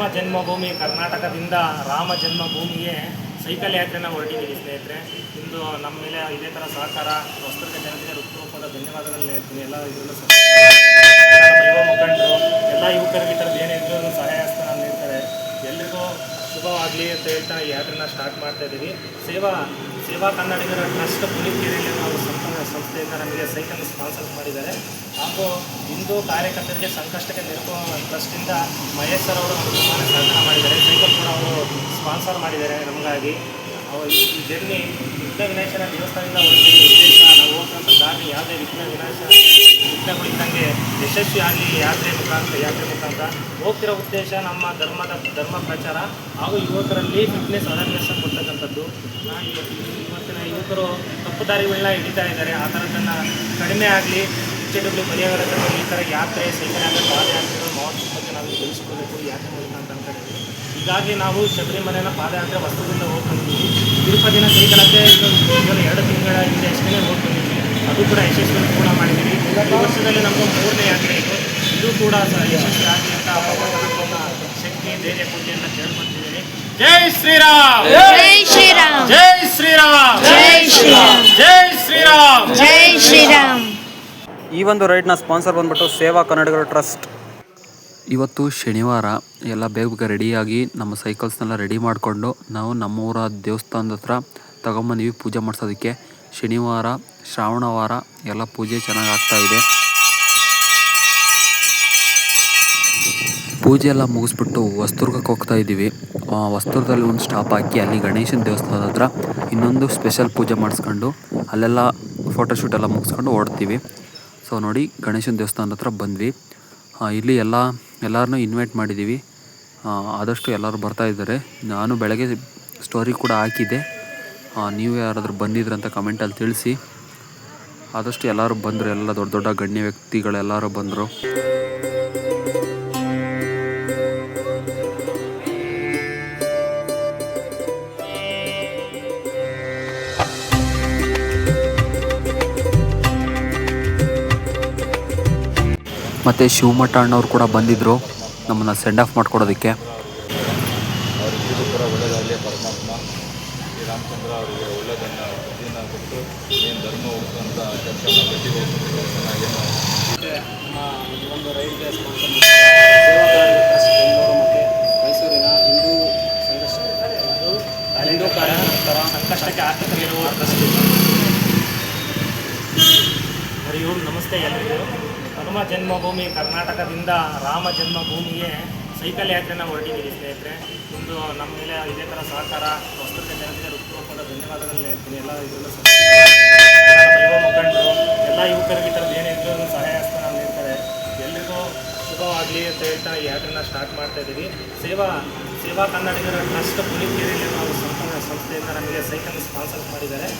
ಹನುಮ ಜನ್ಮಭೂಮಿ ಕರ್ನಾಟಕದಿಂದ ರಾಮ ಜನ್ಮಭೂಮಿಗೆ ಸೈಕಲ್ ಯಾತ್ರೆನ ಹೊರಟಿದ್ದೀವಿ ಸ್ನೇಹಿತರೆ. ಇಂದು ನಮ್ಮ ಮೇಲೆ ಇದೇ ಥರ ಸಹಕಾರ ವಸ್ತ್ರದ ಜನತೆಗೆ ಋತುರೂಪದ ಧನ್ಯವಾದಗಳನ್ನ ಹೇಳ್ತೀನಿ. ಎಲ್ಲ ಇದರಲ್ಲೂ ಯುವ ಮುಖಂಡರು, ಎಲ್ಲ ಯುವಕರಿಗೆ ಈ ಥರದ್ದು ಏನಿದ್ರು ಸಹಾಯ ಹಸ್ತನ ನೀಡ್ತಾರೆ ಎಲ್ಲರಿಗೂ ಶುಭವಾಗಲಿ ಅಂತ ಹೇಳ್ತಾ ಈ ಯಾತ್ರೆನ ಸ್ಟಾರ್ಟ್ ಮಾಡ್ತಾ ಇದ್ದೀವಿ. ಸೇವಾ ಸೇವಾ ಕನ್ನಡಿಗರ ಟ್ರಸ್ಟ್ ಪುನೀತ್ಕೆರೆಯಲ್ಲಿ ನಾವು ಸಂಸ್ಥೆಯಿಂದ ನಮಗೆ ಸೈಕಲ್ ಸ್ಪಾನ್ಸರ್ ಮಾಡಿದ್ದಾರೆ. ಹಾಗೂ ಹಿಂದೂ ಕಾರ್ಯಕರ್ತರಿಗೆ ಸಂಕಷ್ಟಕ್ಕೆ ನೆರವು ಟ್ರಸ್ಟಿಂದ ಮಹೇಶ್ ಸರ್ ಅವರು ನಮಗೆ ತುಂಬಾ ಸಹಕಾರ ಮಾಡಿದ್ದಾರೆ. ಸೈಕಲ್ ಕೂಡ ಅವರು ಸ್ಪಾನ್ಸರ್ ಮಾಡಿದ್ದಾರೆ ನಮಗಾಗಿ. ಜರ್ನಿ ವಿಘ್ನ ವಿನಾಶನ ದೇವಸ್ಥಾನದಿಂದ ಹೊರಟಿದ್ದ ಉದ್ದೇಶ, ನಾವು ಹೋಗ್ತಕ್ಕಂಥ ದಾರಿ ಯಾವುದೇ ವಿಘ್ನ ವಿನಾಶ ವಿಘ್ನಗಳಿದ್ದಂಗೆ ಯಶಸ್ವಿ ಆಗಲಿ ಯಾತ್ರೆ ಮುಖಾಂತರ ಯಾತ್ರೆ ಮುಖಾಂತರ ಹೋಗ್ತಿರೋ ಉದ್ದೇಶ ನಮ್ಮ ಧರ್ಮದ ಧರ್ಮ ಪ್ರಚಾರ ಹಾಗೂ ಯುವಕರಲ್ಲಿ ಫಿಟ್ನೆಸ್ ಅವೇರ್ನೆಸ್ ಕೊಡ್ತಕ್ಕಂಥದ್ದು. ಇವತ್ತಿನ ಯುವಕರು ತಪ್ಪು ದಾರಿಗಳನ್ನ ಹಿಡಿತಾ ಇದ್ದಾರೆ. ಆ ಥರದನ್ನು ಕಡಿಮೆ ಆಗಲಿ, ಎಚ್ ಡಬ್ಲ್ಯೂ ಪರಿಹಾರ ಈ ಥರ ಯಾತ್ರೆ, ಸೈಕಲ್ ಯಾತ್ರೆ ಪಾದಯಾತ್ರೆಗಳು ಮಹತ್ವ ನಾವು ತಿಳಿಸ್ಕೊಳ್ಬೇಕು ಯಾತ್ರೆ ಮೂಲಕ ಅಂತ ಹೀಗಾಗಿ ನಾವು ಶಬರಿಮಲೆನ ಪಾದಯಾತ್ರೆ ವಸ್ತುದಿಂದ ಹೋಗ್ತಿದ್ದೀವಿ ತಿರುಪತಿನ ಸೈಕಲ್ ಯಾತ್ರೆ ಇದು ಎರಡು ತಿಂಗಳ ಹಿಂದೆ ಅಷ್ಟೇ ಅದು ಕೂಡ ಯಶಸ್ವಿಯನ್ನು ಕೂಡ ಮಾಡಿದ್ದೀವಿ. ಈ ವರ್ಷದಲ್ಲಿ ನಮ್ಮದು ಮೂರನೇ ಯಾತ್ರೆ ಇದು. ಇದು ಕೂಡ ಯಶಸ್ವಿ ಆಗಲಿ ಅಂತ ಶಕ್ತಿ ಧೈರ್ಯ ಪೂಜೆಯನ್ನು ಅಂತ ಕೇಳ್ಕೊತಿದ್ದೀನಿ ಜೈ ಶ್ರೀರಾಮ್! ಜೈ ಶ್ರೀರಾಮ್! ಜೈ ಶ್ರೀರಾಮ್! ಜೈ ಶ್ರೀರಾಮ್! ಜೈ ಶ್ರೀರಾಮ್! ಜೈ ಶ್ರೀರಾಮ್! ಈ ಒಂದು ರೈಡ್ನ ಸ್ಪಾನ್ಸರ್ ಬಂದ್ಬಿಟ್ಟು ಸೇವಾ ಕನ್ನಡಿಗರ ಟ್ರಸ್ಟ್. ಇವತ್ತು ಶನಿವಾರ ಎಲ್ಲ ಬೇಗ ಬೇಗ ರೆಡಿಯಾಗಿ ನಮ್ಮ ಸೈಕಲ್ಸ್ನೆಲ್ಲ ರೆಡಿ ಮಾಡಿಕೊಂಡು ನಾವು ನಮ್ಮ ಊರ ದೇವಸ್ಥಾನದ ಹತ್ರ ತಗೊಂಬಂದ್ವಿ ಪೂಜೆ ಮಾಡಿಸೋದಕ್ಕೆ. ಶನಿವಾರ ಶ್ರಾವಣವಾರ ಎಲ್ಲ ಪೂಜೆ ಚೆನ್ನಾಗಿ ಆಗ್ತಾಯಿದೆ ಪೂಜೆ ಎಲ್ಲ ಮುಗಿಸ್ಬಿಟ್ಟು ವಸ್ತುರ್ಗಕ್ಕೆ ಹೋಗ್ತಾ ಇದ್ದೀವಿ. ವಸ್ತುರ್ಗದಲ್ಲಿ ಒಂದು ಸ್ಟಾಪ್ ಹಾಕಿ ಅಲ್ಲಿ ಗಣೇಶನ ದೇವಸ್ಥಾನದ ಹತ್ರ ಇನ್ನೊಂದು ಸ್ಪೆಷಲ್ ಪೂಜೆ ಮಾಡಿಸ್ಕೊಂಡು ಅಲ್ಲೆಲ್ಲ ಫೋಟೋಶೂಟ್ ಎಲ್ಲ ಮುಗಿಸ್ಕೊಂಡು ಓಡ್ತೀವಿ. ಸೊ ನೋಡಿ ಗಣೇಶನ ದೇವಸ್ಥಾನದ ಹತ್ರ ಬಂದ್ವಿ. ಇಲ್ಲಿ ಎಲ್ಲ ಎಲ್ಲರನ್ನೂ ಇನ್ವೈಟ್ ಮಾಡಿದ್ದೀವಿ ಆದಷ್ಟು ಎಲ್ಲರೂ ಬರ್ತಾ ಇದ್ದಾರೆ. ನಾನು ಬೆಳಗ್ಗೆ ಸ್ಟೋರಿ ಕೂಡ ಹಾಕಿದ್ದೆ. ನೀವು ಯಾರಾದರೂ ಬಂದಿದ್ರಂತ ಕಮೆಂಟಲ್ಲಿ ತಿಳಿಸಿ. ಆದಷ್ಟು ಎಲ್ಲರೂ ಬಂದರು, ಎಲ್ಲ ದೊಡ್ಡ ದೊಡ್ಡ ಗಣ್ಯ ವ್ಯಕ್ತಿಗಳೆಲ್ಲರೂ ಬಂದರು. ಮತ್ತು ಶಿವಮಠ ಅಣ್ಣವ್ರು ಕೂಡ ಬಂದಿದ್ದರು ನಮ್ಮನ್ನು ಸೆಂಡ್ ಆಫ್ ಮಾಡಿಕೊಡೋದಕ್ಕೆ. ಮೈಸೂರಿನ ಹರಿ ಓಂ ನಮಸ್ತೆ ಎಲ್ಲರಿಗೂ ಹನುಮ ಜನ್ಮಭೂಮಿ ಕರ್ನಾಟಕದಿಂದ ರಾಮ ಜನ್ಮಭೂಮಿಗೆ ಸೈಕಲ್ ಯಾತ್ರೆನ ಹೊರಟಿದ್ದೀವಿ ಸ್ನೇಹಿತರೆ. ಒಂದು ನಮ್ಮ ಮೇಲೆ ಇದೇ ಥರ ಸಹಕಾರ ವಸ್ತ್ರದ ಜನತೆಗೆ ಹೃತ್ಪೂರ್ವಕವಾದ ಧನ್ಯವಾದಗಳನ್ನ ಹೇಳ್ತೀನಿ. ಎಲ್ಲ ಇದರಲ್ಲೂ ಯುವ ಮುಖಂಡರು, ಎಲ್ಲ ಯುವಕರಿಗೆ ಈ ಥರದ್ದು ಏನಿದ್ರು ಸಹಾಯ ಹಸ್ತನ ನೀಡ್ತಾರೆ ಎಲ್ರಿಗೂ ಶುಭವಾಗಲಿ ಅಂತ ಹೇಳ್ತಾ ಈ ಯಾತ್ರೆನ ಸ್ಟಾರ್ಟ್ ಮಾಡ್ತಾ ಇದ್ದೀವಿ. ಸೇವಾ ಸೇವಾ ಕನ್ನಡಿಗರ ಟ್ರಸ್ಟ್ ಪುಲಿಕೇರಿಯಲ್ಲಿ ನಾವು ಸಂಸ್ಥೆ, ಸಂಸ್ಥೆಯಿಂದ ನಮಗೆ ಸೈಕಲ್ ಸ್ಪಾನ್ಸರ್ ಮಾಡಿದ್ದಾರೆ.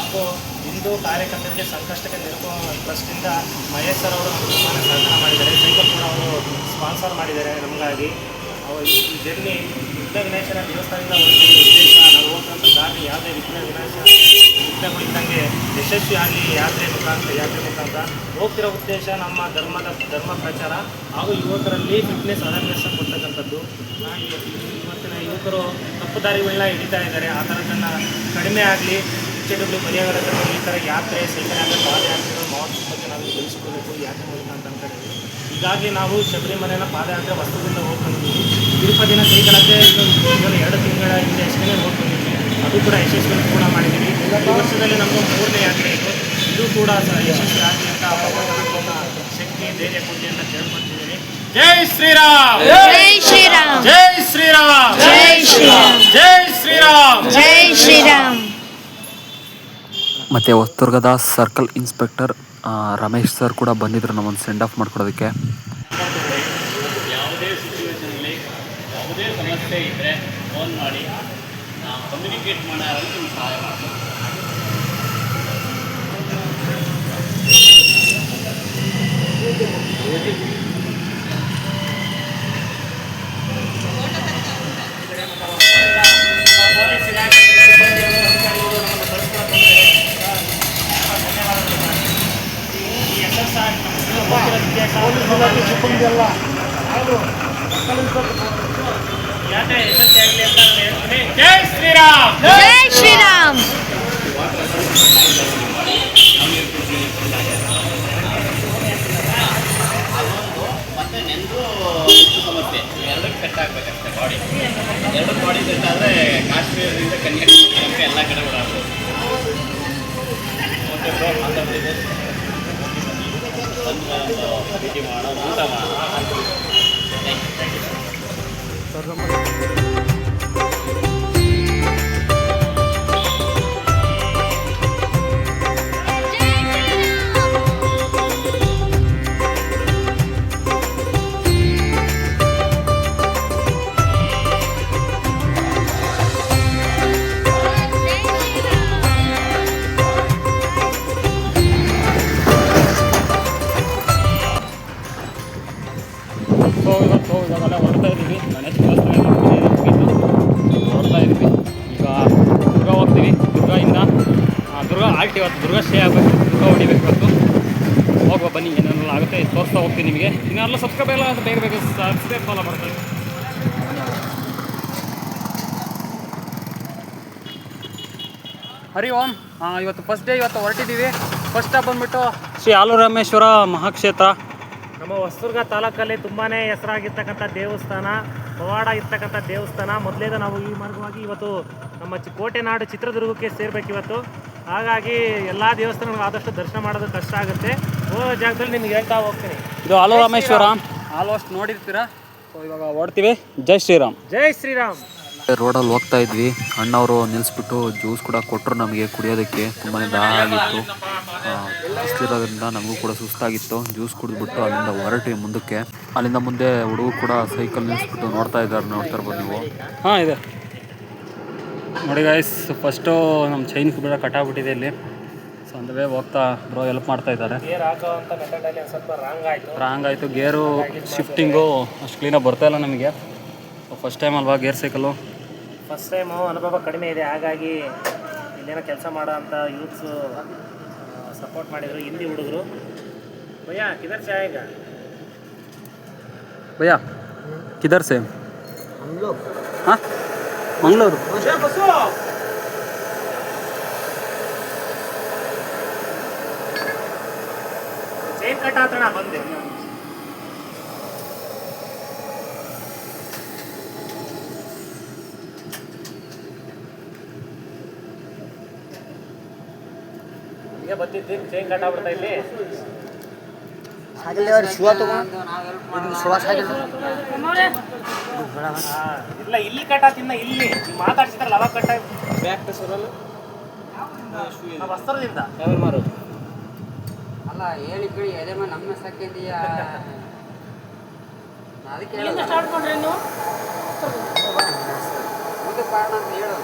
ಹಾಗೂ ಹಿಂದೂ ಕಾರ್ಯಕರ್ತರಿಗೆ ಸಂಕಷ್ಟಕ್ಕೆ ನಿಲುಕುವ ಟ್ರಸ್ಟಿಂದ ಮಹೇಶ್ ಸರ್ ಅವರು ತುಂಬಾ ಸಹಕಾರ ಮಾಡಿದ್ದಾರೆ. ಸೈಕಲ್ ಕೂಡ ಅವರು ಸ್ಪಾನ್ಸರ್ ಮಾಡಿದ್ದಾರೆ ನಮಗಾಗಿ. ಅವರು ಈ ಜರ್ನಿ ವಿಘ್ನ ವಿನಾಶನ ದೇವಸ್ಥಾನದಿಂದ ಹೊರಟಿದ್ದ ಉದ್ದೇಶ ನಾವು ಹೋಗ್ತಂಥ ದಾರಿ ಯಾವುದೇ ವಿಘ್ನ ವಿನಾಶ ವಿಘ್ನಗಳಿದ್ದಂಗೆ ಯಶಸ್ವಿ ಆಗಲಿ ಯಾತ್ರೆ ಮುಖಾಂತರ ಯಾತ್ರೆ ಮುಖಾಂತರ ಹೋಗ್ತಿರೋ ಉದ್ದೇಶ ನಮ್ಮ ಧರ್ಮದ, ಧರ್ಮ ಪ್ರಚಾರ ಹಾಗೂ ಯುವಕರಲ್ಲಿ ಫಿಟ್ನೆಸ್ ಅವೇರ್ನೆಸ್ ಕೊಡ್ತಕ್ಕಂಥದ್ದು. ಇವತ್ತಿನ ಯುವಕರು ತಪ್ಪು ದಾರಿಗಳನ್ನ ಹಿಡಿತಾ ಇದ್ದಾರೆ. ಆ ಥರದನ್ನು ಕಡಿಮೆ ಆಗಲಿ ಎಚ್ ಡಬ್ಲ್ಯೂ ಪರಿಹಾರ ಈ ಥರ ಯಾತ್ರೆ ಸೈಕಲ್ ಯಾತ್ರೆ ಪಾದಯಾತ್ರೆಗಳು ಮಹತ್ವ ಬಗ್ಗೆ ನಾವು ಯಾಕೆ ಈ ಯಾತ್ರೆ ಮೂಲಕ ಅಂತ ಅನ್ಕೊಂಡಿದ್ದೀವಿ ಹೀಗಾಗಿ ನಾವು ಶಬರಿಮಲೆನ ಪಾದಯಾತ್ರೆ ವಸ್ತುದಿಂದ ಹೋಗ್ಕೊಂಡಿದ್ದೀವಿ ತಿರುಪತಿನ ಕೇವಲ ಎರಡು ತಿಂಗಳ ಹಿಂದೆ ಅಷ್ಟೇ ಹೋಗ್ಕೊಂಡಿದ್ವಿ ಅದು ಕೂಡ ಯಶಸ್ವಿಯನ್ನು ಪೂರ್ಣ ಮಾಡಿದ್ದೀವಿ. ಈ ವರ್ಷದಲ್ಲಿ ನಮ್ಮ ಮೂರನೇ ಯಾತ್ರೆ ಇದು. ಇದು ಕೂಡ ಯಶಸ್ವಿ ಆಗಲಿ ಅಂತ ಶಕ್ತಿ ಧೈರ್ಯ ಕೊಡಿ ಅಂತ ಕೇಳ್ಕೊತಿದ್ದೀನಿ ಜೈ ಶ್ರೀರಾಮ್! ಜೈ ಶ್ರೀರಾಮ್! ಜೈ ಶ್ರೀರಾಮ್! ಜೈ ಶ್ರೀರಾಮ್! ಜೈ ಶ್ರೀರಾಮ್! ಜೈ ಶ್ರೀರಾಮ್! ಮತ್ತು ಹೊಸ್ತುರ್ಗದ ಸರ್ಕಲ್ ಇನ್ಸ್ಪೆಕ್ಟರ್ ರಮೇಶ್ ಸರ್ ಕೂಡ ಬಂದಿದ್ದರು ನಮ್ಮನ್ನು ಸೆಂಡ್ ಆಫ್ ಮಾಡ್ಕೊಡೋದಕ್ಕೆ. ಯಾವುದೇ ಸಿಚುವೇಶನಲ್ಲಿ ಯಾವುದೇ ಸಮಸ್ಯೆ ಇದ್ದರೆ ಫೋನ್ ಮಾಡಿ. ನಾವು ಕಮ್ಯುನಿಕೇಟ್ ಮಾಡೋರು ನಿಮ್ಗೆ ಸಹಾಯ ಮಾಡ್ತೀವಿ ಪೊಲೀಸ್ ಇಲಾಖೆ ಸಿಬ್ಬಂದಿಗಳು ಅಧಿಕಾರಿಗಳು ನಮ್ಮನ್ನು ಬಳಸ್ಕೊಂಡು ಧನ್ಯವಾದಗಳು ಈ ಎಸ್ ಎಸ್ ಆರ್ ನಮ್ಮ ಹೋಗಿರೋ ಇತಿಹಾಸ ಎಲ್ಲ ಯಶಸ್ವಿಯಾಗಲಿ ಅಂತ ನಾನು ಹೇಳ್ತೀನಿ ಜೈ ಶ್ರೀರಾಮ್. ಜೈ ಶ್ರೀರಾಮ್. ಸಮಸ್ಯೆ ಎರಡಕ್ಕೆ ಸೆಟ್ ಆಗಬೇಕಷ್ಟೇ ಬಾಡಿ ಎರಡು ಬಾಡಿ ಸೆಟ್ ಆದರೆ ಕಾಶ್ಮೀರದಿಂದ ಕನ್ಯಾಕುಮಾರಿ ಎಲ್ಲ ಕಡೆ ಓಡಾಡ್ಬೋದು ಓಕೆ ಬ್ರೋ ಮಾತಾಡ್ತಿದ್ದೆ ಬಂದು ಭೇಟಿ ಮಾಡೋಣ ಊಟ ಮಾಡೋಣ ನಿಮಗೆ. ಇನ್ನೆಲ್ಲ ಸಬ್ಸ್ಕ್ರೈಬ್ ಎಲ್ಲ ಬೇಗ ಬೇಗ ಸಬ್ಸ್ಕ್ರೈಬ್ ಫಾಲೋ ಮಾಡ್ತಾರೆ ಹರಿ ಓಂ. ಆ, ಇವತ್ತು ಫಸ್ಟ್ ಡೇ ಇವತ್ತು ಹೊರಟಿದ್ದೀವಿ. ಫಸ್ಟ್ ಸ್ಟಾಪ್ ಬಂದ್ಬಿಟ್ಟು ಶ್ರೀ ಆಲೂರಾಮೇಶ್ವರ ಮಹಾಕ್ಷೇತ್ರ. ನಮ್ಮ ಹೊಸದುರ್ಗ ತಾಲೂಕಲ್ಲಿ ತುಂಬಾ ಹೆಸರಾಗಿರ್ತಕ್ಕಂಥ ದೇವಸ್ಥಾನ ಪವಾಡ ಇರ್ತಕ್ಕಂಥ ದೇವಸ್ಥಾನ. ಮೊದಲೇದ ನಾವು ಈ ಮಾರ್ಗವಾಗಿ ಇವತ್ತು ನಮ್ಮ ಚಿ- ಕೋಟೆ ನಾಡು ಚಿತ್ರದುರ್ಗಕ್ಕೆ ಸೇರ್ಬೇಕು ಇವತ್ತು. ಹಾಗಾಗಿ ಎಲ್ಲ ದೇವಸ್ಥಾನಗಳು ಆದಷ್ಟು ದರ್ಶನ ಮಾಡೋದು ಕಷ್ಟ ಆಗುತ್ತೆ. ಜಾಗದಲ್ಲಿ ನಿಮ್ಗೆ ಹೇಳ್ತಾ ಹೋಗ್ತೀನಿ. ಇದು ಆಲೂರಾಮೇಶ್ವರ ಆಲ್ಮೋಸ್ಟ್ ನೋಡಿರ್ತೀರಾ? ಸೊ ಇವಾಗ ಹೊಡ್ತೀವಿ ಜೈ ಶ್ರೀರಾಮ್. ಜೈ ಶ್ರೀರಾಮ್. ರೋಡಲ್ಲಿ ಹೋಗ್ತಾ ಇದ್ವಿ. ಅಣ್ಣವರು ನಿಲ್ಲಿಸ್ಬಿಟ್ಟು ಜ್ಯೂಸ್ ಕೂಡ ಕೊಟ್ಟರು ನಮಗೆ ಕುಡಿಯೋದಕ್ಕೆ. ತುಂಬಾ ದಾಹ ಆಗಿತ್ತು ಬಿಸಿಲಿರೋದ್ರಿಂದ ನಮಗೂ ಕೂಡ ಸುಸ್ತಾಗಿತ್ತು. ಜ್ಯೂಸ್ ಕುಡಿದ್ಬಿಟ್ಟು ಅಲ್ಲಿಂದ ಹೊರಟ್ವಿ ಮುಂದಕ್ಕೆ. ಅಲ್ಲಿಂದ ಮುಂದೆ ಹುಡುಗರು ಕೂಡ ಸೈಕಲ್ ನಿಲ್ಲಿಸ್ಬಿಟ್ಟು ನೋಡ್ತಾ ಇದ್ದಾರೆ. ನೋಡ್ತಾ ಇರ್ಬೋದು ನೀವು. ಹಾಂ ಇದೆ. ನೋಡಿ ಗಾಯ್ಸ್ ಫಸ್ಟು ನಮ್ಮ ಚೈನ್ ಕೂಡ ಕಟ್ಟಾಗ್ಬಿಟ್ಟಿದೆ ಇಲ್ಲಿ. ಸೊ ಅಂದವೇ ಹೋಗ್ತಾ ಬ್ರೋ ಹೆಲ್ಪ್ ಮಾಡ್ತಾ ಇದ್ದಾರೆ. ಗೇರ್ ಹಾಕೋವಂಥ ಮೆಥಡಲ್ಲಿ ಒಂದು ಸ್ವಲ್ಪ ರಾಂಗ್ ಆಯಿತು. ರಾಂಗ್ ಆಯಿತು ಗೇರು ಶಿಫ್ಟಿಂಗು ಅಷ್ಟು ಕ್ಲೀನಾಗಿ ಬರ್ತಾ ಇಲ್ಲ ನಮಗೆ. ಫಸ್ಟ್ ಟೈಮ್ ಅಲ್ವಾ ಗೇರ್ ಸೈಕಲು ಫಸ್ಟ್ ಟೈಮು ಅನುಭವ ಕಡಿಮೆ ಇದೆ ಹಾಗಾಗಿ ಇಲ್ಲೇನೋ ಕೆಲಸ ಮಾಡೋ ಅಂಥ ಯೂತ್ಸು ಸಪೋರ್ಟ್ ಮಾಡಿದರು ಹಿಂದಿ ಹುಡುಗರು. ಭಯ್ಯ ಕಿದರ್ ಜಾಯಗ ಭಯ್ಯ ಸೇ ಸೆ ಹಾಂ? ಮಂಗಳೂರು. ಚೈನ್ ಕಟ್ಟಾತ್ರಣ ಬಂದೆ. ಈಗ ಬಂದಿದ್ದಿ ಚೈನ್ ಕಟ್ಟಾಗ್ಬಿಡ್ತಾ ಇಲ್ಲಿ? ಇಲ್ಲ ಇಲ್ಲಿ ಕಟ್ಟಾತಿನ್ನ ಇಲ್ಲಿ. ನೀವ್ ಮಾತಾಡ್ಸಿದ್ರಲ್ಲ ಅವಾಗ ಕಟ್ಟ ಬ್ಯಾಕ್ ವಸ್ತ್ರದಿಂದ ಅಲ್ಲ ಹೇಳಿ ಕೇಳಿ ಎದೆ ಮೇಲೆ ನಮ್ಮ ಸಾಕಿದೀಯ ಅದಕ್ಕೆ ಮುಂದೆ ಕಾರಣ ಅಂತ ಹೇಳು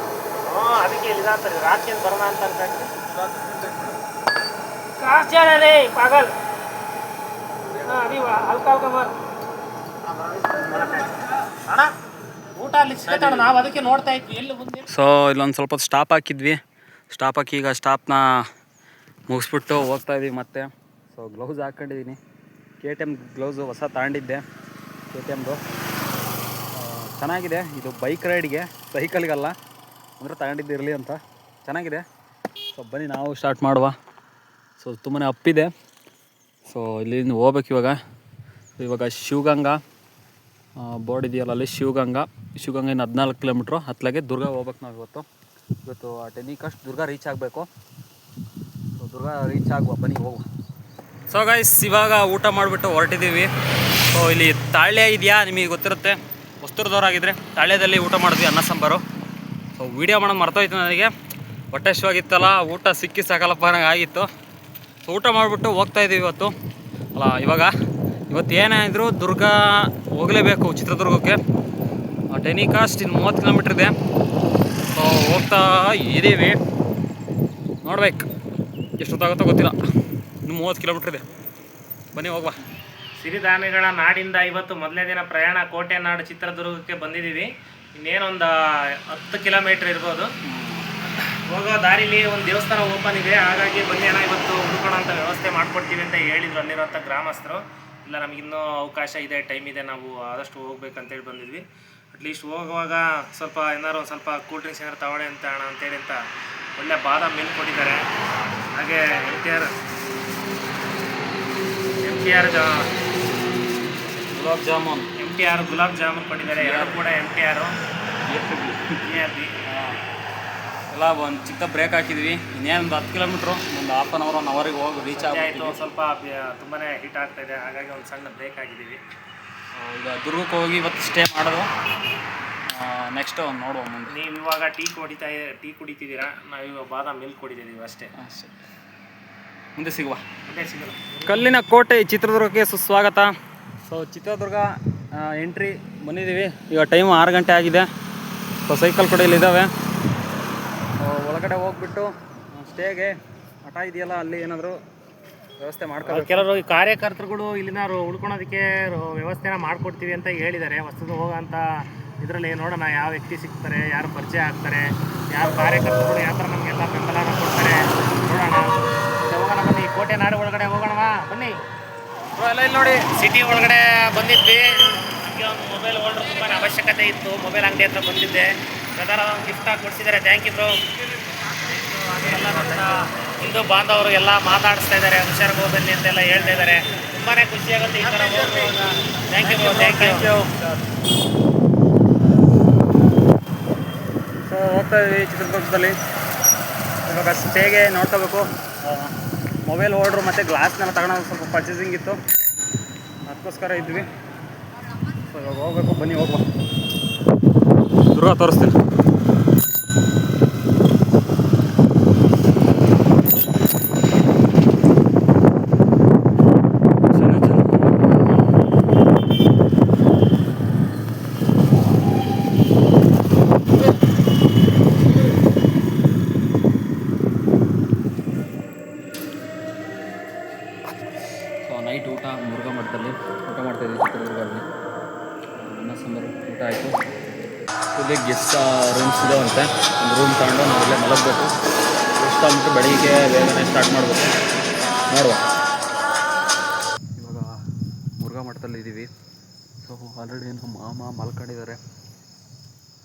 ಹ್ಞೂ ಅದಕ್ಕೆ ಇಲ್ಲಿ ಅಂತಾರೆ ರಾತ್ರಿ ಅಂತ ಬರೋಣ ಅಂತ ಅನ್ಕೊಂಡ್ರಿ? ಪಾಗಲ್. ಹಾ, ಅಭಿ ವಾ- ಹಲ್ಕ ಹಲ್ಕ ಮಾರ್. ಅಣ್ಣ ಊಟ ಅಲ್ಲಿ ಸಿಗತ್ತಣ್ಣ ನಾವು ಅದಕ್ಕೆ ನೋಡ್ತಾ ಇದ್ವಿ. ಎಲ್ಲಿ ಮುಂದೆ ಸೊ ಇಲ್ಲೊಂದು ಸ್ವಲ್ಪ ಸ್ಟಾಪ್ ಹಾಕಿದ್ವಿ. ಸ್ಟಾಪ್ ಹಾಕಿ ಈಗ ಸ್ಟಾಪ್ನ ಮುಗಿಸ್ಬಿಟ್ಟು ಹೋಗ್ತಾ ಇದೀವಿ ಮತ್ತೆ. ಸೊ ಗ್ಲೌಸ್ ಹಾಕ್ಕೊಂಡಿದ್ದೀನಿ ಕೆ ಟಿ ಎಂ ಗ್ಲೌಸು ಹೊಸ ತಗೊಂಡಿದ್ದೆ. ಕೆ ಟಿ ಎಮ್ದು ಚೆನ್ನಾಗಿದೆ. ಇದು ಬೈಕ್ ರೈಡ್ಗೆ ಸೈಕಲ್ಗಲ್ಲ ಅಂದರೆ ತಗೊಂಡಿದ್ದಿರಲಿ ಅಂತ. ಚೆನ್ನಾಗಿದೆ. ಸೊ ಬನ್ನಿ, ನಾವು ಸ್ಟಾರ್ಟ್ ಮಾಡುವ. ಸೊ ತುಂಬಾ ಅಪ್ಪಿದೆ ಸೊ ಇಲ್ಲಿಂದ ಹೋಗ್ಬೇಕು ಇವಾಗ. ಇವಾಗ ಶಿವಗಂಗಾ. ಬೋರ್ಡ್ ಇದೆಯಲ್ಲ, ಅಲ್ಲಿ ಶಿವಗಂಗಾ. ಶಿವಗಂಗಿನ ಹದಿನಾಲ್ಕು ಕಿಲೋಮೀಟ್ರು ಹತ್ತಲಾಗೆ ದುರ್ಗ ಹೋಗ್ಬೇಕು ನಾವು ಇವತ್ತು. ಇವತ್ತು ಆ ಟೆನಿಕಸ್ಟ್ ದುರ್ಗ ರೀಚ್ ಆಗಬೇಕು. ಸೊ ದುರ್ಗ ರೀಚ್ ಆಗುವ. ಬನ್ನಿ, ಹೋಗುವ. ಸೊ ಗೈಸ್ ಇವಾಗ ಊಟ ಮಾಡಿಬಿಟ್ಟು ಹೊರಟಿದ್ದೀವಿ. ಸೊ ಇಲ್ಲಿ ತಾಳ್ಯ ಇದೆಯಾ ನಿಮಗೆ ಗೊತ್ತಿರುತ್ತೆ. ವಸ್ತುರದವರಾಗಿದ್ದರೆ ತಾಳ್ಯದಲ್ಲಿ ಊಟ ಮಾಡಿದ್ವಿ, ಅನ್ನ, ಸಾಂಬಾರು. ಸೊ ವೀಡಿಯೋ ಮಾಡೋದು ಮರ್ತೋಯ್ತು ನನಗೆ. ಹೊಟ್ಟೆ ಶಿವಾಗಿತ್ತಲ್ಲ, ಊಟ ಸಿಕ್ಕಿ ಸಾಕಲ್ಲಪ್ಪ ನನಗೆ ಆಗಿತ್ತು. ಸೊ ಊಟ ಮಾಡಿಬಿಟ್ಟು ಹೋಗ್ತಾ ಇದ್ದೀವಿ ಇವತ್ತು. ಅಲ್ಲ, ಇವಾಗ ಇವತ್ತು ಏನೇ ಇದ್ರೂ ದುರ್ಗ ಹೋಗಲೇಬೇಕು ಚಿತ್ರದುರ್ಗಕ್ಕೆ. ಟೆನಿ ಕಾಸ್ಟ್ ಇನ್ನು ಮೂವತ್ತು ಕಿಲೋಮೀಟ್ರ್ ಇದೆ. ಸೊ ಹೋಗ್ತಾ ಇದ್ದೀವಿ ನೋಡ್ಬೇಕು. ಎಷ್ಟೊತ್ತಾಗುತ್ತೋ ಗೊತ್ತಿಲ್ಲ. ಇನ್ನು ಮೂವತ್ತು ಕಿಲೋಮೀಟ್ರ್ ಇದೆ. ಬನ್ನಿ, ಹೋಗುವ. ಸಿರಿಧಾನ್ಯಗಳ ನಾಡಿಂದ ಇವತ್ತು ಮೊದಲನೇ ದಿನ ಪ್ರಯಾಣ ಕೋಟೆ ನಾಡು ಚಿತ್ರದುರ್ಗಕ್ಕೆ ಬಂದಿದ್ದೀವಿ. ಇನ್ನೇನೊಂದು ಹತ್ತು ಕಿಲೋಮೀಟ್ರ್ ಇರ್ಬೋದು. ಹೋಗೋ ದಾರಿಲಿ ಒಂದು ದೇವಸ್ಥಾನ ಓಪನ್ ಇದೆ. ಹಾಗಾಗಿ ಬನ್ನಿ ಅಣ್ಣ, ಇವತ್ತು ಅಂತ ವ್ಯವಸ್ಥೆ ಮಾಡ್ಕೊಡ್ತೀವಿ ಅಂತ ಹೇಳಿದ್ರು ಅಲ್ಲಿರುವಂಥ ಗ್ರಾಮಸ್ಥರು. ಇಲ್ಲ ನಮಗಿನ್ನೂ ಅವಕಾಶ ಇದೆ ಟೈಮ್ ಇದೆ, ನಾವು ಆದಷ್ಟು ಹೋಗ್ಬೇಕಂತೇಳಿ ಬಂದಿದ್ವಿ. ಅಟ್ಲೀಸ್ಟ್ ಹೋಗುವಾಗ ಸ್ವಲ್ಪ ಏನಾದ್ರು ಒಂದು ಸ್ವಲ್ಪ ಕೂಲ್ ಡ್ರಿಂಕ್ಸ್ ಏನಾರು ತಗೊಳ್ಳಿ ಅಂತ ಅಣ್ಣ ಅಂತೇಳಿ ಅಂತ ಒಳ್ಳೆ ಬಾದಾಮ್ ಮಿಲ್ಕ್ ಕೊಟ್ಟಿದ್ದಾರೆ. ಹಾಗೆ M T R T R gulab jamun. M T R gulab jamun ಕೊಟ್ಟಿದ್ದಾರೆ. ಎರಡು ಕೂಡ ಎಂ ಟಿ ಆರು ಎಲ್ಲ ಒಂದು ಚಿಕ್ಕ ಬ್ರೇಕ್ ಹಾಕಿದ್ವಿ. ಇನ್ನೇನು ಒಂದು ಹತ್ತು ಕಿಲೋಮೀಟ್ರು ಒಂದು ಹಾಫ್ ಆನ್ ಅವರ್ ಒನ್ ಅವರಿಗೆ ಹೋಗಿ ರೀಚ್ ಆಯಿತು. ಸ್ವಲ್ಪ ತುಂಬಾ ಹಿಟ್ ಆಗ್ತಾ ಇದೆ. ಹಾಗಾಗಿ ಒಂದು ಸಣ್ಣ ಬ್ರೇಕ್ ಆಗಿದ್ದೀವಿ ಈಗ ದುರ್ಗಕ್ಕೆ ಹೋಗಿ ಇವತ್ತು ಸ್ಟೇ ಮಾಡೋದು. ನೆಕ್ಸ್ಟ್ ನೋಡುವ ಮುಂದೆ. ನೀವು ಇವಾಗ ಟೀ ಕುಡಿತಾ ಟೀ ಕುಡಿತಿದ್ದೀರಾ? ನಾವು ಇವಾಗ ಬಾದಾಮ್ ಮಿಲ್ಕ್ ಕುಡಿತಿದ್ದೀವಿ ಅಷ್ಟೇ. ಅಷ್ಟೇ. ಮುಂದೆ ಸಿಗುವ. ಕಲ್ಲಿನ ಕೋಟೆ ಚಿತ್ರದುರ್ಗಕ್ಕೆ ಸುಸ್ವಾಗತ. ಸೊ ಚಿತ್ರದುರ್ಗ ಎಂಟ್ರಿ ಬಂದಿದ್ದೀವಿ. ಈಗ ಟೈಮ್ ಆರು ಗಂಟೆ ಆಗಿದೆ. ಸೊ ಸೈಕಲ್ ಕೂಡ ಇಲ್ಲಿದ್ದಾವೆ ಒಳಗಡೆ ಹೋಗ್ಬಿಟ್ಟು ಸ್ಟೇಗೆ ಹಠ ಇದೆಯಲ್ಲ ಅಲ್ಲಿ ಏನಾದರೂ ವ್ಯವಸ್ಥೆ ಮಾಡ್ತಾರೆ ಕೆಲವರು ಈ ಕಾರ್ಯಕರ್ತರುಗಳು ಇಲ್ಲಿನ ಉಳ್ಕೊಳೋದಕ್ಕೆ ವ್ಯವಸ್ಥೆನ ಮಾಡ್ಕೊಡ್ತೀವಿ ಅಂತ ಹೇಳಿದ್ದಾರೆ. ಹೊಸದು ಹೋಗೋಂಥ ಇದರಲ್ಲಿ ನೋಡೋಣ ಯಾವ ವ್ಯಕ್ತಿ ಸಿಗ್ತಾರೆ ಯಾರು ಪರಿಚಯ ಆಗ್ತಾರೆ ಯಾರು ಕಾರ್ಯಕರ್ತರುಗಳು ಯಾವ ಥರ ನಮಗೆಲ್ಲ ಬೆಂಬಲನ ಕೊಡ್ತಾರೆ ನೋಡೋಣ. ಕೋಟೆ ನಾಡು ಒಳಗಡೆ ಹೋಗೋಣವಾ? ಬನ್ನಿ. ಎಲ್ಲ ಇಲ್ಲಿ ನೋಡಿ. ಸಿಟಿ ಒಳಗಡೆ ಬಂದಿದ್ವಿ. ನನಗೆ ಒಂದು ಮೊಬೈಲ್ ಹೋಲ್ಡರ್ ತುಂಬಾ ಅವಶ್ಯಕತೆ ಇತ್ತು. ಮೊಬೈಲ್ ಅಂಗಡಿ ಹತ್ರ ಬಂದಿದ್ದೆ. ಪ್ರಕಾರ ಒಂದು ಗಿಫ್ಟ್ ಆಗಿ ಕೊಡ್ಸಿದ್ದಾರೆ. ಥ್ಯಾಂಕ್ ಯು ಬ್ರೋ ಎಲ್ಲ ನನ್ನ ಹಿಂದೂ ಬಾಂಧವರು ಎಲ್ಲ ಮಾತಾಡಿಸ್ತಾ ಇದ್ದಾರೆ. ಹುಷಾರಾಗಿ ಹೋಗ್ಬನ್ನಿ ಅಂತೆಲ್ಲ ಹೇಳ್ತಾ ಇದ್ದಾರೆ. ತುಂಬಾ ಖುಷಿಯಾಗುತ್ತೆ ಈ ಥರ thank you bro thank you so ಹೋಗ್ತಾ ಇದ್ವಿ ಚಿತ್ರದುರ್ಗದಲ್ಲಿ. ಇವಾಗ ಸ್ಟೇಗೆ ನೋಡ್ಕೋಬೇಕು. ಮೊಬೈಲ್ ಓಡ್ರು ಮತ್ತು ಗ್ಲಾಸ್ನೆಲ್ಲ ತಗೊಳೋದು ಸ್ವಲ್ಪ ಪರ್ಚೇಸಿಂಗ್ ಇತ್ತು. ಅದಕ್ಕೋಸ್ಕರ ಇದ್ವಿ. ಸೊ ಇವಾಗ ಹೋಗ್ಬೇಕು, ಬನ್ನಿ ಹೋಗುವ. ದುರ್ಗ ತೋರಿಸ್ತೀನಿ. ಸೊ ಆಲ್ರೆಡಿ ನಮ್ಮ ಮಾಮ ಮಲ್ಕೊಂಡಿದ್ದಾರೆ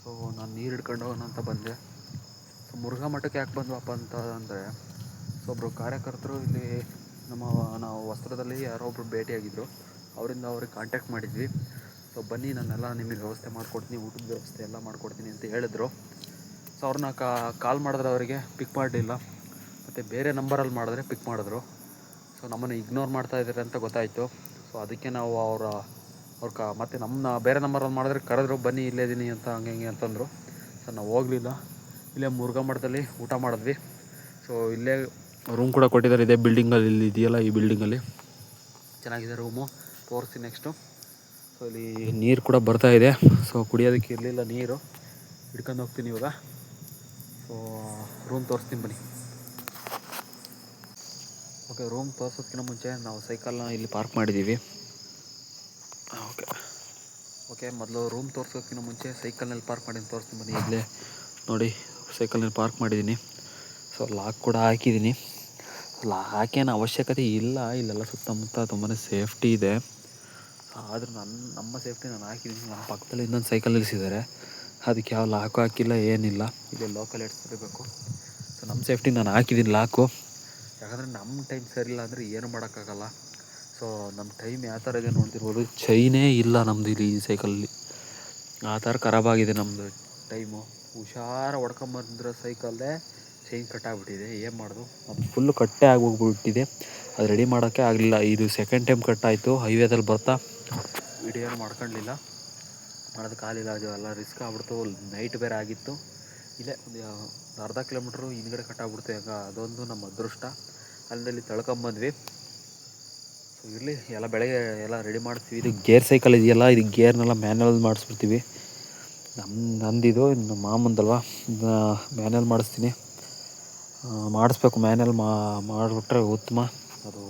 ಸೊ ನಾನು ನೀರು ಹಿಡ್ಕೊಂಡು ಹೋಗೋಣ ಅಂತ ಬಂದೆ. ಸೊ ಮುರುಘಾ ಮಠಕ್ಕೆ ಯಾಕೆ ಬಂದ್ವಪ್ಪ ಅಂತ ಅಂದರೆ ಸೊ ಒಬ್ಬರು ಕಾರ್ಯಕರ್ತರು ಇಲ್ಲಿ ನಮ್ಮ ನಾವು ವಸ್ತ್ರದಲ್ಲಿ ಯಾರೋ ಒಬ್ಬರು ಭೇಟಿಯಾಗಿದ್ದರು ಅವರಿಂದ ಅವ್ರಿಗೆ ಕಾಂಟ್ಯಾಕ್ಟ್ ಮಾಡಿದ್ವಿ. ಸೊ ಬನ್ನಿ, ನಾನೆಲ್ಲ ನಿಮಗೆ ವ್ಯವಸ್ಥೆ ಮಾಡಿಕೊಡ್ತೀನಿ, ಊಟದ ವ್ಯವಸ್ಥೆ ಎಲ್ಲ ಮಾಡಿಕೊಡ್ತೀನಿ ಅಂತ ಹೇಳಿದ್ರು. ಸೊ ಅವ್ರನ್ನ ಕಾಲ್ ಮಾಡಿದ್ರೆ ಅವರಿಗೆ ಪಿಕ್ ಮಾಡಲಿಲ್ಲ. ಮತ್ತು ಬೇರೆ ನಂಬರಲ್ಲಿ ಮಾಡಿದ್ರೆ ಪಿಕ್ ಮಾಡಿದ್ರು. ಸೊ ನಮ್ಮನ್ನು ಇಗ್ನೋರ್ ಮಾಡ್ತಾ ಇದ್ದಾರೆ ಅಂತ ಗೊತ್ತಾಯಿತು. ಸೊ ಅದಕ್ಕೆ ನಾವು ಅವರ ಅವ್ರ ಕ ಮತ್ತು ನಮ್ಮನ್ನ ಬೇರೆ ನಂಬರಲ್ಲಿ ಮಾಡಿದ್ರೆ ಕರೆದ್ರು, ಬನ್ನಿ, ಇಲ್ಲೇ ಇದ್ದೀನಿ ಅಂತ, ಹಂಗೆ ಹಿಂಗೆ ಅಂತಂದರು. ಸೊ ನಾವು ಹೋಗಲಿಲ್ಲ. ಇಲ್ಲೇ ಮುರುಘಾ ಮಠದಲ್ಲಿ ಊಟ ಮಾಡಿದ್ವಿ. ಸೊ ಇಲ್ಲೇ ರೂಮ್ ಕೂಡ ಕೊಟ್ಟಿದ್ದಾರೆ. ಇದೇ ಬಿಲ್ಡಿಂಗಲ್ಲಿ ಇಲ್ಲಿ ಇದೆಯಲ್ಲ ಈ ಬಿಲ್ಡಿಂಗಲ್ಲಿ ಚೆನ್ನಾಗಿದೆ ರೂಮು ತೋರಿಸ್ತೀನಿ ನೆಕ್ಸ್ಟು ಸೊ ಇಲ್ಲಿ ನೀರು ಕೂಡ ಬರ್ತಾ ಇದೆ. ಸೊ ಕುಡಿಯೋದಕ್ಕೆ ಇರಲಿಲ್ಲ ನೀರು. ಹಿಡ್ಕೊಂಡು ಹೋಗ್ತೀನಿ ಇವಾಗ. ಸೊ ರೂಮ್ ತೋರಿಸ್ತೀನಿ ಬನ್ನಿ. ಓಕೆ ರೂಮ್ ತೋರಿಸೋದಕ್ಕಿಂತ ಮುಂಚೆ ನಾವು ಸೈಕಲ್ನ ಇಲ್ಲಿ ಪಾರ್ಕ್ ಮಾಡಿದ್ದೀವಿ ಓಕೆ. ಓಕೆ, ಮೊದಲು ರೂಮ್ ತೋರಿಸೋಕ್ಕಿಂತ ಮುಂಚೆ ಸೈಕಲ್ನಲ್ಲಿ ಪಾರ್ಕ್ ಮಾಡಿ ತೋರಿಸ್ತೀನಿ ಬನ್ನಿ ಇಲ್ಲೇ. ನೋಡಿ ಸೈಕಲ್ನಲ್ಲಿ ಪಾರ್ಕ್ ಮಾಡಿದ್ದೀನಿ ಸೊ ಲಾಕ್ ಕೂಡ ಹಾಕಿದ್ದೀನಿ ಲಾಕೇನು ಅವಶ್ಯಕತೆ ಇಲ್ಲ. ಇಲ್ಲೆಲ್ಲ ಸುತ್ತಮುತ್ತ ತುಂಬಾ ಸೇಫ್ಟಿ ಇದೆ. ಆದರೂ ನನ್ನ ನಮ್ಮ ಸೇಫ್ಟಿ ನಾನು ಹಾಕಿದ್ದೀನಿ ನಮ್ಮ ಪಕ್ಕದಲ್ಲಿ ಇನ್ನೊಂದು ಸೈಕಲ್ ನಿಲ್ಲಿಸಿದ್ದಾರೆ ಅದಕ್ಕೆ ಯಾವ ಲಾಕು ಹಾಕಿಲ್ಲ, ಏನಿಲ್ಲ. ಇಲ್ಲಿ ಲೋಕಲ್ ಇಟ್ಸಿರಬೇಕು ಸೊ ನಮ್ಮ ಸೇಫ್ಟಿ ನಾನು ಹಾಕಿದ್ದೀನಿ ಲಾಕು ಯಾಕಂದರೆ ನಮ್ಮ ಟೈಮ್ ಸರಿಯಿಲ್ಲ ಅಂದರೆ ಏನು ಮಾಡೋಕ್ಕಾಗಲ್ಲ. ಸೊ ನಮ್ಮ ಟೈಮ್ ಯಾವ ಥರ ಇದೆ ನೋಡ್ತಿರ್ಬೋದು. ಚೈನೇ ಇಲ್ಲ ನಮ್ಮದು ಇಲ್ಲಿ ಈ ಸೈಕಲಲ್ಲಿ ಆ ಥರ ಖರಾಬಾಗಿದೆ ನಮ್ಮದು ಟೈಮು ಹುಷಾರ ಹೊಡ್ಕೊಂಬಂದಿರೋ ಸೈಕಲ್ಲೇ ಚೈನ್ ಕಟ್ಟಾಗ್ಬಿಟ್ಟಿದೆ ಏನು ಮಾಡೋದು? ಅದು ಫುಲ್ಲು ಕಟ್ಟೆ ಆಗೋಗ್ಬಿಟ್ಟಿದೆ ಅದು ರೆಡಿ ಮಾಡೋಕ್ಕೆ ಆಗಲಿಲ್ಲ. ಇದು ಸೆಕೆಂಡ್ ಟೈಮ್ ಕಟ್ಟಾಯಿತು ಹೈವೇದಲ್ಲಿ ಬರ್ತಾ ಮಾಡ್ಕೊಂಡಿಲ್ಲ ಮಾಡೋದು ಮಾಡೋದಕ್ಕಾಗಲಿಲ್ಲ ಅದು ಎಲ್ಲ ರಿಸ್ಕ್ ಆಗ್ಬಿಡ್ತು. ನೈಟ್ ಬೇರೆ ಆಗಿತ್ತು. ಇಲ್ಲೇ ಒಂದು ಅರ್ಧ ಕಿಲೋಮೀಟ್ರು ಹಿಂದ್ಗಡೆ ಕಟ್ಟಾಗ್ಬಿಡ್ತು ಈಗ ಅದೊಂದು ನಮ್ಮ ಅದೃಷ್ಟ. ಅಲ್ಲಿಂದಲ್ಲಿ ತಳ್ಕೊಂಬಂದ್ವಿ. ಸೊ ಇರಲಿ, ಎಲ್ಲ ಬೆಳಗ್ಗೆ ಎಲ್ಲ ರೆಡಿ ಮಾಡಿಸ್ತೀವಿ ಇದು ಗೇರ್ ಸೈಕಲ್ ಇದೆಯಲ್ಲ, ಇದು ಗೇರ್ನೆಲ್ಲ ಮ್ಯಾನ್ಯಲ್ ಮಾಡಿಸ್ಬಿಡ್ತೀವಿ. ನಮ್ಮ ನಂದಿದು ನಮ್ಮ ಮಾಮಂದಲ್ವ? ಮ್ಯಾನ್ಯಲ್ ಮಾಡಿಸ್ತೀನಿ. ಮಾಡಿಸ್ಬೇಕು ಮ್ಯಾನ್ಯಲ್ ಮಾಡಿಬಿಟ್ರೆ ಉತ್ತಮ. ಅದು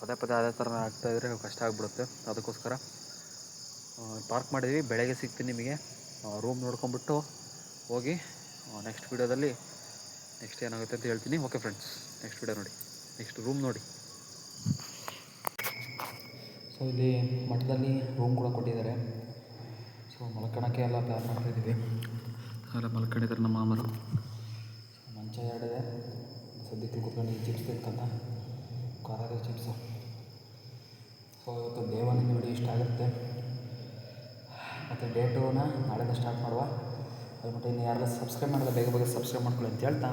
ಪದೇ ಪದೇ ಅದೇ ಥರ ಆಗ್ತಾಯಿದ್ರೆ ಕಷ್ಟ ಆಗಿಬಿಡುತ್ತೆ. ಅದಕ್ಕೋಸ್ಕರ ಪಾರ್ಕ್ ಮಾಡಿದ್ವಿ. ಬೆಳಗ್ಗೆ ಸಿಗ್ತೀನಿ ನಿಮಗೆ. ರೂಮ್ ನೋಡ್ಕೊಂಬಿಟ್ಟು ಹೋಗಿ ನೆಕ್ಸ್ಟ್ ವೀಡಿಯೋದಲ್ಲಿ ನೆಕ್ಸ್ಟ್ ಏನಾಗುತ್ತೆ ಅಂತ ಹೇಳ್ತೀನಿ. ಓಕೆ ಫ್ರೆಂಡ್ಸ್ ನೆಕ್ಸ್ಟ್ ವೀಡಿಯೋ ನೋಡಿ. ನೆಕ್ಸ್ಟ್ ರೂಮ್ ನೋಡಿ. ಸೊ ಇಲ್ಲಿ ಮಠದಲ್ಲಿ ರೂಮ್ ಕೂಡ ಕೊಟ್ಟಿದ್ದಾರೆ. ಸೊ ಮಲ್ಕೊಳಕ್ಕೆ ಎಲ್ಲ ಪ್ಲ್ಯಾನ್ ಮಾಡ್ತಾಯಿದ್ದೀವಿ ಎಲ್ಲ ಮಲ್ಕೊಂಡಿದ್ದಾರೆ ನಮ್ಮ ಮಾಮರು ಸೊ ಮಂಚ ಎರಡಿದೆ. ಸದ್ಯಕ್ಕೆ ಕೂತ್ಕೊಂಡು ಚಿಪ್ಸ್ ತಿನ್ಕೊಂತ ಖಾರದ ಚಿಪ್ಸು ಸೊ ಇವತ್ತು ಡೇ ಒನ್ ವಿಡಿಯೋ ಇಷ್ಟ ಆಗುತ್ತೆ. ಮತ್ತು ಡೇ ಟೂನ ನಾಳೆಯಿಂದ ಸ್ಟಾರ್ಟ್ ಮಾಡುವ. ಅದು ಬಿಟ್ಟು ಇನ್ನು ಯಾರೆಲ್ಲ ಸಬ್ಸ್ಕ್ರೈಬ್ ಮಾಡಿದ್ರೆ ಬೇಗ ಬೇಗ ಸಬ್ಸ್ಕ್ರೈಬ್ ಮಾಡ್ಕೊಳ್ಳಿ ಅಂತ ಹೇಳ್ತಾ